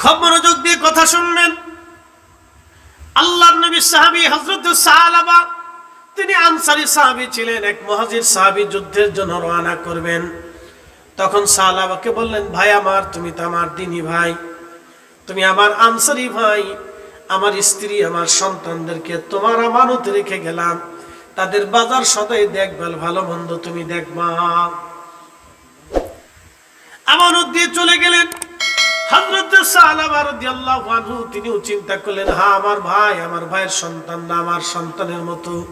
খুব মনোযোগ দিয়ে কথা শুনবেন আল্লাহর নবী সাহাবী হযরত সাহাবা তিনি আনসারী সাহাবী ছিলেন, এক মুহাজির সাহাবী যুদ্ধের জন্য রওনা করবেন। তখন সাহাবাকে বললেন, ভাই আমার, তুমি তো আমার দিনী ভাই, তুমি আমার আনসারি ভাই, আমার স্ত্রী, আমার সন্তানদেরকে তোমার আমানত রেখে গেলাম। তাদের বাজার সদাই দেখভাল, ভালো মন্দ তুমি দেখবা। আমানত দিয়ে চলে গেলেন। তিনিও চিন্তা করলেন হ্যাঁ আমার ভাই, আমার ভাইয়ের সন্তান না, আমার সন্তানের মতো।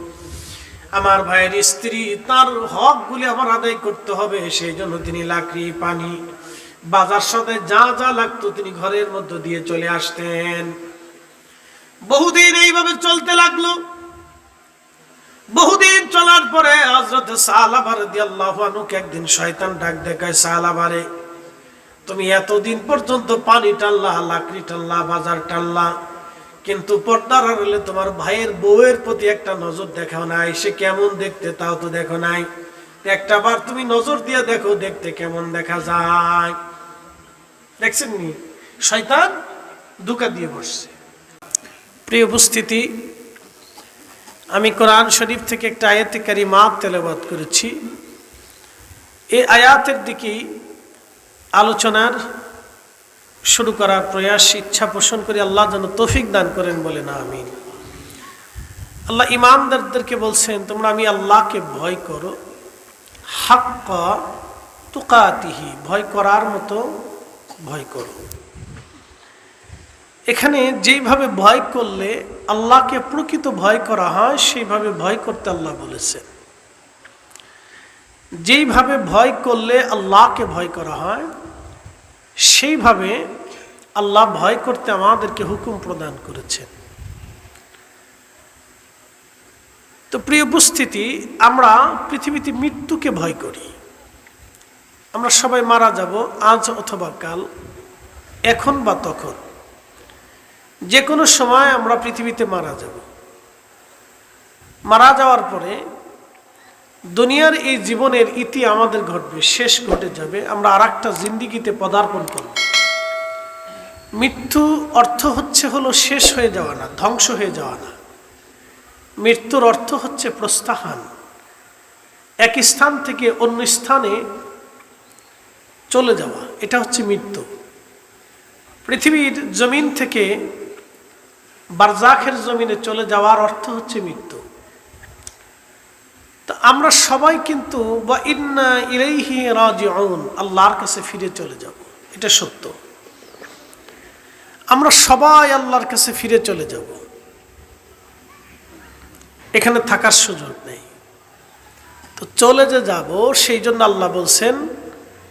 আমার ভাইয়ের স্ত্রী, তার হকগুলি আমার আদায় করতে হবে। সেই জন্য তিনি লাকড়ি, পানি, বাজার সদায় যা যা লাগতো তিনি ঘরের মধ্যে দিয়ে চলে আসতেন। বহুদিন এইভাবে চলতে লাগল। বহুদিন চলার পরে হযরত সাহাবা রাদিয়াল্লাহু আনহুকে একদিন শয়তান ডাক দেখায় সাহাবারে তুমি এতদিন পর্যন্ত পানি টানলা, লাকড়ি টানলা, বাজার টানলা, কিন্তু পর্দার আড়ালে তোমার ভাইয়ের বউয়ের প্রতি একটা নজর দেখাও নাই। সে কেমন দেখতে তাও তো দেখো নাই। একটা বার তুমি নজর দিয়ে দেখো, দেখতে কেমন দেখা যায়। দেখছেন নি? শয়তান দুকা দিয়ে বসছে। প্রিয় উপস্থিতি, আমি কোরআন শরীফ থেকে একটা আয়াতিকারী মাপ তেলাবাদ করেছি। এই আয়াতের দিকেই আলোচনার শুরু করার প্রয়াস, ইচ্ছা পোষণ করে আল্লাহ যেন তৌফিক দান করেন বলে না আমি আল্লাহ ইমানদারদেরকে বলছেন, তোমরা আমি আল্লাহকে ভয় করো। হাক্ক তুকাতিহি, ভয় করার মতো ভয় করো। এখানে যেইভাবে ভয় করলে আল্লাহকে প্রকৃত ভয় করা হয়, সেইভাবে ভয় করতে আল্লাহ বলেছেন। যেইভাবে ভয় করলে আল্লাহকে ভয় করা হয়, সেইভাবে আল্লাহ ভয় করতে আমাদেরকে হুকুম প্রদান করেছেন। তো প্রিয় উপস্থিতি, আমরা পৃথিবীতে মৃত্যুকে ভয় করি। আমরা সবাই মারা যাব আজ অথবা কাল, এখন বা তখন। যে কোনো সময় আমরা পৃথিবীতে মারা যাব। মারা যাওয়ার পরে দুনিয়ার এই জীবনের ইতি আমাদের ঘটবে, শেষ ঘটে যাবে। আমরা আর একটা জিন্দিগিতে পদার্পণ করব। মৃত্যু অর্থ হচ্ছে হলো শেষ হয়ে যাওয়া না, ধ্বংস হয়ে যাওয়া না। মৃত্যুর অর্থ হচ্ছে প্রস্থাহান এক স্থান থেকে অন্য স্থানে চলে যাওয়া, এটা হচ্ছে মৃত্যু। পৃথিবীর জমিন থেকে বারজাখের জমিনে চলে যাওয়ার অর্থ হচ্ছে মৃত্যু। তা আমরা সবাই কিন্তু বা ইন্না ইলাইহি রাজিউন, আল্লাহর কাছে ফিরে চলে যাব। এটা সত্য। আমরা সবাই আল্লাহর কাছে ফিরে চলে যাব। এখানে থাকার সুযোগ নেই। তো চলে যে যাব, সেই জন্য আল্লাহ বলছেন,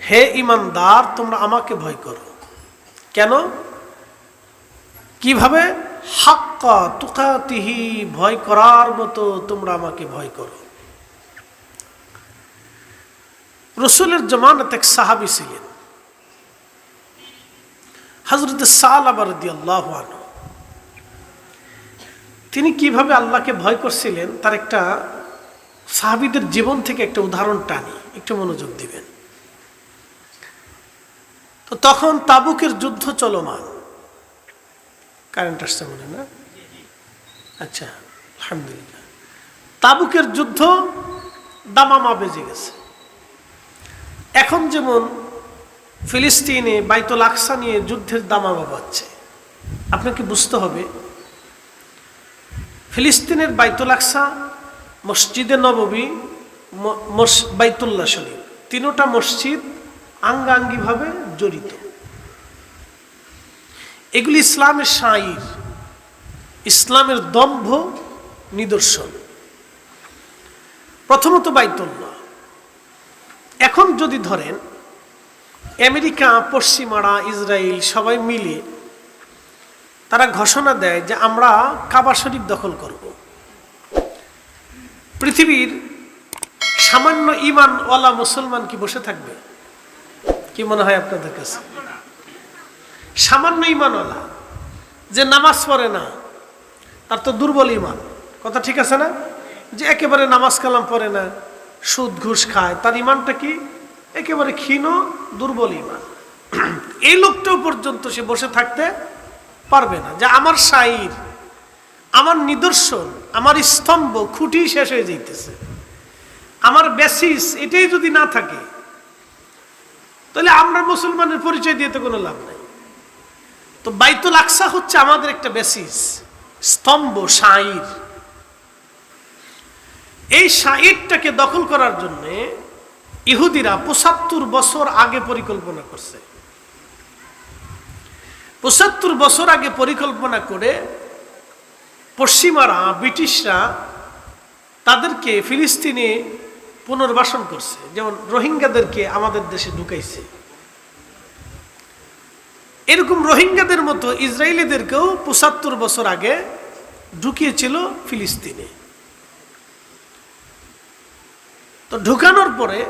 হে ইমানদার, তোমরা আমাকে ভয় করো। কেন? কীভাবে? হাক্কা তুকাতিহি, ভয় করার মতো তোমরা আমাকে ভয় করো। রসুলের জমানত এক সাহাবি ছিলেন। হজরত সালাবারদি আল্লাহ তিনি কীভাবে আল্লাহকে ভয় করছিলেন, তার একটা সাহাবিদের জীবন থেকে একটা উদাহরণ টানি, একটু মনোযোগ দিবেন। তো তখন তাবুকের যুদ্ধ চলমান। কারেন্ট আসছে মনে না? আচ্ছা আলহামদুলিল্লাহ। তাবুকের যুদ্ধ দামামা বেজে গেছে। এখন যেমন ফিলিস্তিনে বাইতুল আকসা নিয়ে যুদ্ধের দামামা বাজছে আপনাকে বুঝতে হবে? ফিলিস্তিনের বাইতুল আকসা, মসজিদে নববী বাইতুল্লাহ শরীফ, তিনোটা মসজিদ আঙ্গাঙ্গিভাবে জড়িত। এগুলি ইসলামের শাইর, ইসলামের দম্ভ, নিদর্শন। প্রথমত বাইতুল্লাহ। এখন যদি ধরেন, আমেরিকা, পশ্চিমারা, ইসরায়েল সবাই মিলে তারা ঘোষণা দেয় যে আমরা কাবা শরীফ দখল করব। পৃথিবীর সামান্য ইমানওয়ালা মুসলমান কি বসে থাকবে? কি মনে হয় আপনাদের কাছে? সামান্য ইমানওয়ালা যে নামাজ পড়ে না, তার তো দুর্বল ইমান কথা ঠিক আছে না? যে একেবারে নামাজ কালাম পড়ে না সুদ ঘুষ খায়, তার ইমানটা কি? একেবারে ক্ষীণ, দুর্বল ইমান। এই লোকটাও পর্যন্ত সে বসে থাকতে পারবে না যে আমার সাইর আমার নিদর্শন, আমার স্তম্ভ খুঁটি শেষ হয়ে যাইতেছে। আমার বেসিস এটাই যদি না থাকে, তাহলে আমরা মুসলমানের পরিচয় দিয়ে তো কোনো লাভ নাই। তো বাইতুল আকসা হচ্ছে আমাদের একটা বেসিস স্তম্ভ শাইর এই শাইরটাকে দখল করার জন্য ইহুদিরা পঁচাত্তর বছর আগে পরিকল্পনা করছে। পঁচাত্তর বছর আগে পরিকল্পনা করে পশ্চিমারা, ব্রিটিশরা তাদেরকে ফিলিস্তিনে পুনর্বাসন করছে। যেমন রোহিঙ্গাদেরকে আমাদের দেশে ঢুকাইছে। এরকম রোহিঙ্গাদের মতো ইসরায়েলিদেরকেও পঁচাত্তর বছর আগে ঢুকিয়েছিল ফিলিস্তিনে। তো ঢুকানোর পরে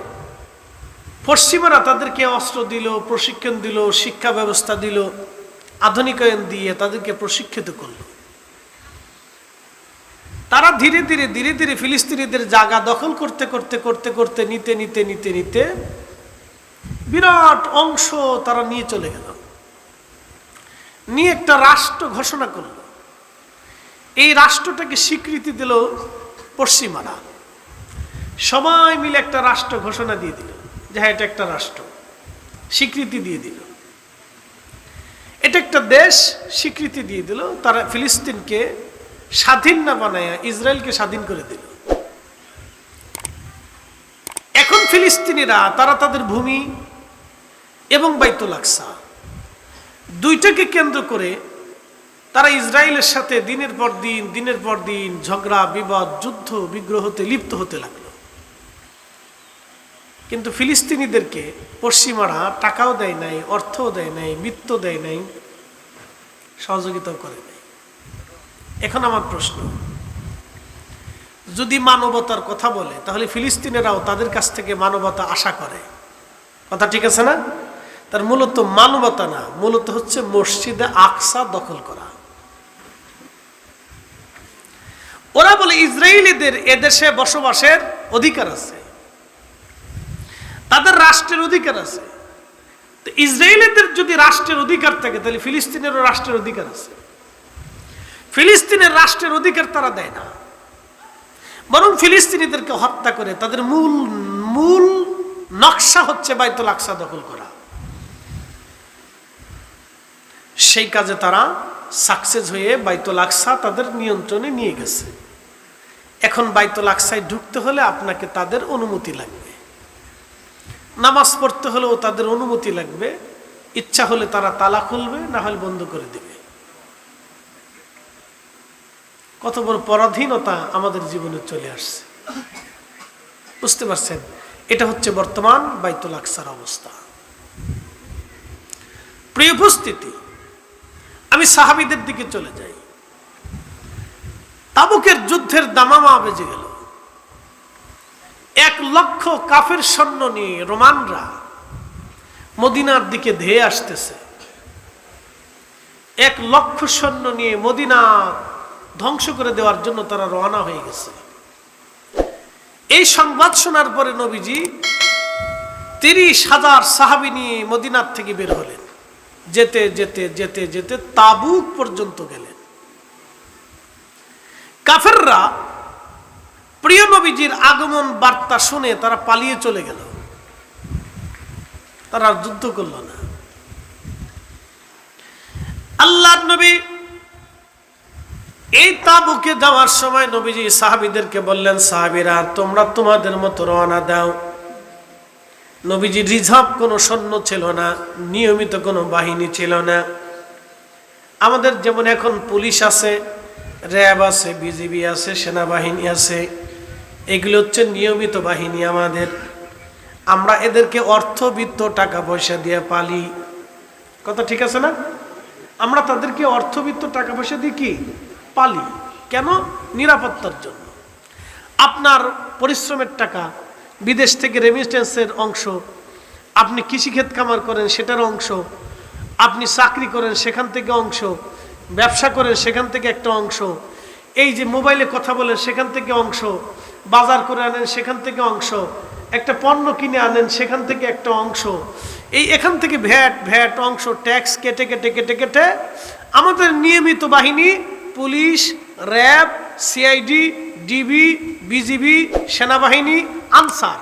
পশ্চিমারা তাদেরকে অস্ত্র দিল, প্রশিক্ষণ দিল, শিক্ষা ব্যবস্থা দিল, আধুনিকায়ন দিয়ে তাদেরকে প্রশিক্ষিত করল। তারা ধীরে ধীরে ধীরে ধীরে ফিলিস্তিনিদের জায়গা দখল করতে করতে করতে করতে, নিতে নিতে নিতে নিতে বিরাট অংশ তারা নিয়ে চলে গেল। নিয়ে একটা রাষ্ট্র ঘোষণা করল। এই রাষ্ট্রটাকে স্বীকৃতি দিল পশ্চিমারা। সবাই মিলে একটা রাষ্ট্র ঘোষণা দিয়ে দিল যে হ্যাঁ এটা একটা রাষ্ট্র। স্বীকৃতি দিয়ে দিল। এটা একটা দেশ স্বীকৃতি দিয়ে দিল। তারা ফিলিস্তিনকে স্বাধীন না বানায় ইসরায়েলকে স্বাধীন করে দিল। এখন ফিলিস্তিনিরা, তারা তাদের ভূমি এবং বাইতুল আকসা দুইটাকে কেন্দ্র করে তারা ইসরায়েলের সাথে দিনের পর দিন, দিনের পর দিন ঝগড়া, বিবাদ, যুদ্ধ বিগ্রহতে লিপ্ত হতে লাগল। কিন্তু ফিলিস্তিনিদেরকে পশ্চিমারা টাকাও দেয় নাই, অর্থও দেয় নাই বিত্ত দেয় নাই, সহযোগিতাও করে নাই। এখন আমার প্রশ্ন, যদি মানবতার কথা বলে, তাহলে ফিলিস্তিনেরাও তাদের কাছ থেকে মানবতা আশা করে। কথা ঠিক আছে না? তার মূলত মানবতা না, মূলত হচ্ছে মসজিদে আকসা দখল করা। ওরা বলে ইসরায়েলিদের এদেশে বসবাসের অধিকার আছে। তাদের রাষ্ট্রের অধিকার আছে। তো ইসরায়েলিদের যদি রাষ্ট্রের অধিকার থাকে, তাহলে ফিলিস্তিনেরও রাষ্ট্রের অধিকার আছে। ফিলিস্তিনের রাষ্ট্রের অধিকার তারা দেয় না। বরং ফিলিস্তিনিদেরকে হত্যা করে, তাদের মূল মূল নকশা হচ্ছে বাইতুল আকসা দখল করা। সেই কাজে তারা সাকসেস হয়ে বাইতুল আকসা তাদের নিয়ন্ত্রণে নিয়ে গেছে। এখন বাইতুল আকসায় ঢুকতে হলে আপনাকে তাদের অনুমতি লাগবে। নামাজ পড়তে হলেও তাদের অনুমতি লাগবে। ইচ্ছা হলে তারা তালা খুলবে, না হলে বন্ধ করে দেবে। কত বড় পরাধীনতা আমাদের জীবনে চলে আসছে। বুঝতে পারছেন? এটা হচ্ছে বর্তমান বাইতুল আকসার অবস্থা। প্রিয় উপস্থিতি, আমি সাহাবিদের দিকে চলে যাই। তাবুকের যুদ্ধের দামামা বেজে গেল। এক লক্ষ কাফের সৈন্য নিয়ে রোমানরা মদিনার দিকে ধেয়ে আসতেছে। এক লক্ষ সৈন্য নিয়ে মদিনা ধ্বংস করে দেওয়ার জন্য তারা রওনা হয়ে গেছে। এই সংবাদ শোনার পরে নবীজি তিরিশ হাজার সাহাবি নিয়ে মদিনার থেকে বের হলেন। যেতে যেতে যেতে যেতে তাবুক পর্যন্ত গেলেন। কাফেররা প্রিয় নবীজির আগমন বার্তা শুনে তারা পালিয়ে চলে গেল। তারা যুদ্ধ করল না। আল্লাহ নবী এই তাবুকে যাওয়ার সময় নবীজি সাহাবিদেরকে বললেন, সাহাবিরা, তোমরা তোমাদের মতো রওনা দাও। নবীজি রিজার্ভ কোনো সৈন্য ছিল না, নিয়মিত কোনো বাহিনী ছিল না। আমাদের যেমন এখন পুলিশ আছে, র্যাব আছে, বিজিবি আছে, সেনাবাহিনী আছে এগুলো হচ্ছে নিয়মিত বাহিনী আমাদের। আমরা এদেরকে অর্থবিত্ত টাকা পয়সা দিয়ে পালি। কথা ঠিক আছে না? আমরা তাদেরকে অর্থবিত্ত টাকা পয়সা দিয়ে কি? পালি। কেন? নিরাপত্তার জন্য। আপনার পরিশ্রমের টাকা, বিদেশ থেকে রেমিটেন্সের অংশ, আপনি কৃষিক্ষেত কামার করেন, সেটার অংশ, আপনি চাকরি করেন, সেখান থেকে অংশ, ব্যবসা করেন, সেখান থেকে একটা অংশ, এই যে মোবাইলে কথা বলেন, সেখান থেকে অংশ বাজার করে আনেন, সেখান থেকে অংশ। একটা পণ্য কিনে আনেন, সেখান থেকে একটা অংশ। এই এখান থেকে ভ্যাট ভ্যাট, অংশ, ট্যাক্স কেটে কেটে কেটে কেটে আমাদের নিয়মিত বাহিনী, police, RAB, CID, DB, BGB, সেনাবাহিনী, আনসার।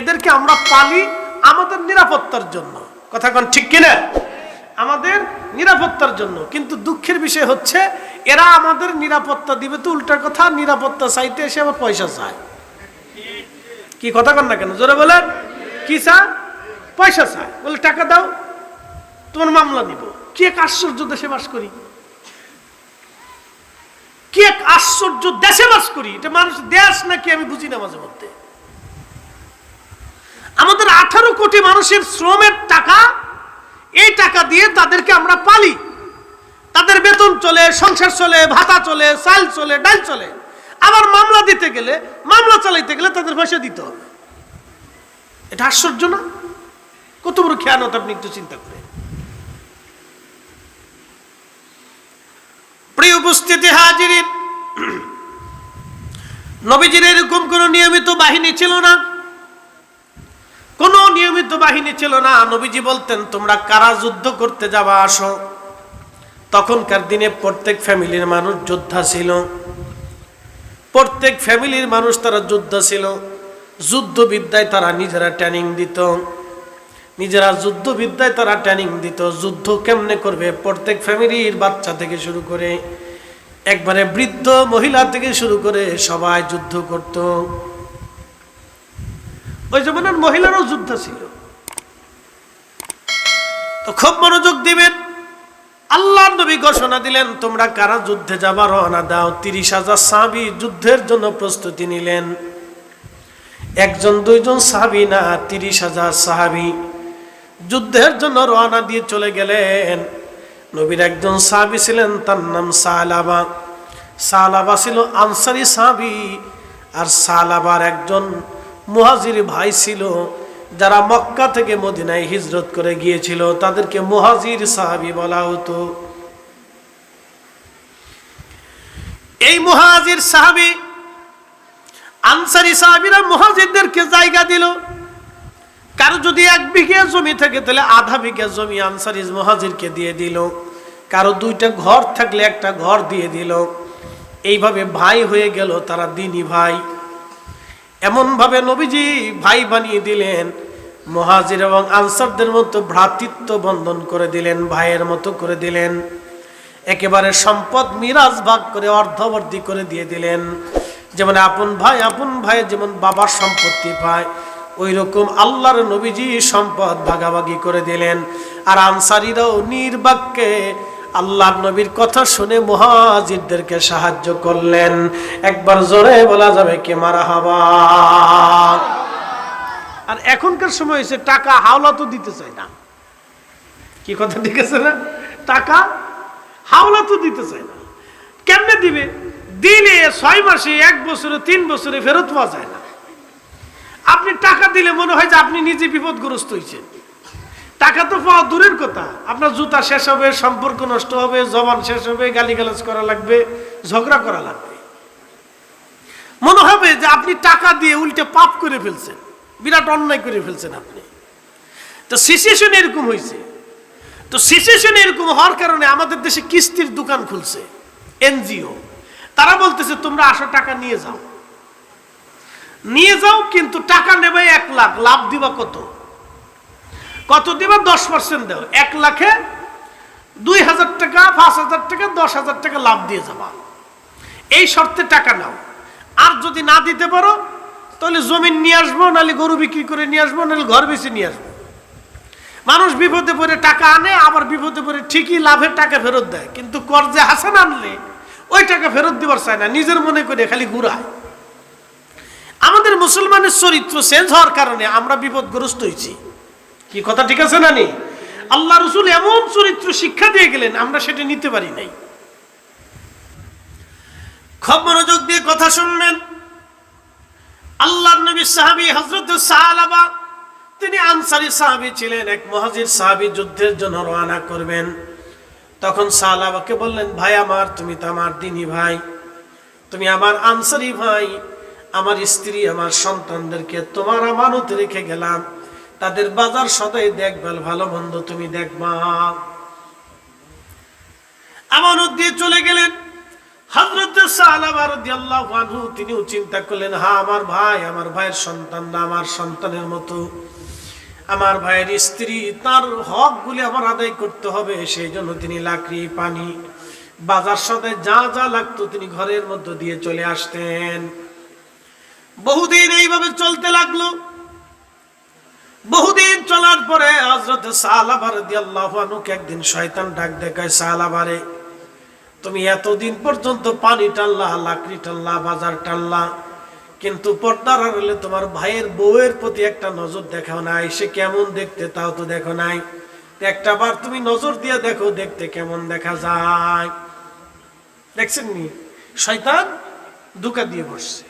এদেরকে আমরা পালি আমাদের নিরাপত্তার জন্য। কথা কন ঠিক কিনা? আমাদের নিরাপত্তার জন্য। কিন্তু দুঃখের বিষয় হচ্ছে, এরা আমাদের নিরাপত্তা দিবে তো উল্টা কথা, নিরাপত্তা চাইতে এসে আবার পয়সা চায়। কি কথা কন না কেন? জোরে বলেন। কি চা? পয়সা চায়। বলে, টাকা দাও, তোমার মামলা নিব। কি এক আশ্চর্য দেশে বাস করি। কি এক আশ্চর্য দেশে বাস করি। এটা মানুষ দেশ নাকি আমি বুঝি না মাঝে মধ্যে। আমাদের আঠারো কোটি মানুষের শ্রমের টাকা এই টাকা দিয়ে তাদেরকে আমরা পালি। তাদের বেতন চলে, সংসার চলে, ভাতা চলে, চাল চলে, ডাল চলে। আবার মামলা দিতে গেলে, মামলা চালাইতে গেলে তাদের পয়সা দিতে হবে। এটা আশ্চর্য না? কত বড় খেয়ানত আপনি একটু চিন্তা করে প্রিয় উপস্থিতি হাজিরিন, নবীজির এরকম কোন নিয়মিত বাহিনী ছিল না। বাহিনী ছিল না, নবীজি বলতেন, তোমরা কারা যুদ্ধ করতে যাবা, আসো। তখনকার দিনে প্রত্যেক ফ্যামিলির মানুষ যোদ্ধা ছিল। প্রত্যেক ফ্যামিলির মানুষ তারা যোদ্ধা ছিল। যুদ্ধবিদ্যায় তারা নিজেরা ট্রেনিং দিত। নিজেরা যুদ্ধবিদ্যায় তারা ট্রেনিং দিত। যুদ্ধ কেমনে করবে? প্রত্যেক ফ্যামিলির বাচ্চা থেকে শুরু করে, একবারে বৃদ্ধ মহিলা থেকে শুরু করে সবাই যুদ্ধ করত। ওই জমানার মহিলারও যুদ্ধ ছিল। তো খুব মনোযোগ দিবেন। আল্লাহ নবী ঘোষণা দিলেন, তোমরা কারা যুদ্ধে যাবার রওনা দাও। তিরিশ হাজার সাহাবি যুদ্ধের জন্য প্রস্তুতি নিলেন। একজন, দুইজন সাহাবি না, তিরিশ হাজার সাহাবি যুদ্ধের জন্য রওনা দিয়ে চলে গেলেন। নবীর একজন সাহাবি ছিলেন, তার নাম সালাবা। সালাবা ছিল আনসারি সাহাবি, আর সালাবার একজন মুহাজির ভাই ছিল। যারা মক্কা থেকে মদিনায় হিজরত করে গিয়েছিল, তাদেরকে মুহাজির সাহাবি বলা হতো। এই মুহাজির সাহাবি, আনসারি সাহাবিরা মুহাজিরদেরকে জায়গা দিল। কারও যদি এক বিঘে জমি থাকে, তাহলে আধা বিঘা জমি আনসারি মহাজিরকে দিয়ে দিল। কারও দুইটা ঘর থাকলে একটা ঘর দিয়ে দিল। এইভাবে ভাই হয়ে গেল তারা দিনী ভাই। এমনভাবে নবীজি ভাই বানিয়ে দিলেন। মহাজির এবং আনসারদের মতো ভ্রাতৃত্ব বন্ধন করে দিলেন, ভাইয়ের মতো করে দিলেন। একেবারে সম্পদ মিরাজ ভাগ করে অর্ধবর্ধি করে দিয়ে দিলেন। যেমন আপন ভাই আপন ভাই যেমন বাবার সম্পত্তি পায় ওই রকম আল্লাহর নবীজি সম্পদ ভাগাভাগি করে দিলেন। আর আনসারিরাও নির্বাককে আল্লাহর নবীর কথা শুনে মহাজিরদেরকে সাহায্য করলেন। একবার জোরে বলা যাবে কে মারা হবা? আর এখনকার সময় হয়েছে, টাকা হাওলা তো দিতে চায় না। কি কথা ঠিক আছে না? টাকা হাওলা তো দিতে চায় না। কেমনে দিবে? দিলে ছয় মাসে, এক বছরে, তিন বছরে ফেরত পাওয়া যায় না। আপনি টাকা দিলে মনে হয় যে আপনি নিজে বিপদগ্রস্ত হয়েছেন। টাকা তো পাওয়া দূরের কথা। আপনার জুতা শেষ হবে, সম্পর্ক নষ্ট হবে, জবান শেষ হবে, গালিগালাজ করা লাগবে, ঝগড়া করা লাগবে। মনে হবে যে আপনি টাকা দিয়ে উল্টে পাপ করে ফেলছেন। বিরাট অন্যায় করে ফেলছেন আপনি। তো সিচুয়েশন এরকম হয়েছে। তো সিচুয়েশন এরকম হওয়ার কারণে আমাদের দেশে কিস্তির দোকান খুলছে, এনজিও। তারা বলতেছে, তোমরা আসো, টাকা নিয়ে যাও। নিয়ে যাও, কিন্তু টাকা নেবে এক লাখ, লাভ দিবা কত? কত দিবা? দশ পার্সেন্ট দেও। এক লাখে দুই হাজার টাকা, পাঁচ হাজার টাকা, দশ হাজার টাকা লাভ দিয়ে যাবা। এই শর্তে টাকা নাও। আর যদি না দিতে পারো তাহলে জমিন নিয়ে আসব, নাহলে গরু বিক্রি করে নিয়ে আসব, নাহলে ঘর বেশি নিয়ে আসব। মানুষ বিপদে পড়ে টাকা আনে, আবার বিপদে পড়ে ঠিকই লাভের টাকা ফেরত দেয়। কিন্তু কর্জে হাসান আনলে ওই টাকা ফেরত দিবার চায় না, নিজের মনে করে খালি ঘুরায়। আমাদের মুসলমানের চরিত্র চেঞ্জ হওয়ার কারণে আমরা বিপদগ্রস্ত হয়েছি। কি কথা ঠিক আছে না নি? আল্লাহ রসুল এমন চরিত্র শিক্ষা দিয়ে গেলেন, আমরা সেটা নিতে পারি নাই। খুব মনোযোগ দিয়ে কথা শুনবেন আল্লাহ নবী সাহাবি হজরত সাহালাবা তিনি আনসারি সাহাবি ছিলেন, এক মহাজির সাহাবি যুদ্ধের জন্য রওনা করবেন। তখন সাহালাবাকে বললেন, ভাই আমার, তুমি তো আমার দিনী ভাই, তুমি আমার আনসারি ভাই, আমার স্ত্রী, আমার সন্তানদেরকে তোমার আমানত রেখে গেলাম। তাদের বাজার সদাই দেখভাল, ভালো মন্দ তুমি দেখবা। আমানত দিয়ে চলে গেলেন। হযরত সালামা রাদিয়াল্লাহু আনহু, তিনিও চিন্তা করলেন হ্যাঁ আমার ভাই, আমার ভাইয়ের সন্তান না, আমার সন্তানের মতো। আমার ভাইয়ের স্ত্রী, তার হকগুলি আমার আদায় করতে হবে, সেই জন্য তিনি লাকড়ি, পানি, বাজার সাথে যা যা লাগতো তিনি ঘরের মধ্যে দিয়ে চলে আসতেন। বহুদিন এইভাবে চলতে লাগল। বহুদিন চলার পরে রাদিয়াল্লাহু আনহুকে একদিন শয়তান ডাক দেখায় সালামারে তুমি এতদিন পর্যন্ত পানি টানলা, লাকড়ি টানলা, বাজার টানলা, কিন্তু পর্দার আড়ালে তোমার ভাইয়ের বউয়ের প্রতি একটা নজর দেখাও নাই। সে কেমন দেখতে তাও তো দেখো নাই। একটা বার তুমি নজর দিয়ে দেখো, দেখতে কেমন দেখা যায়। দেখছেন নি? শয়তান দুকা দিয়ে বসছে।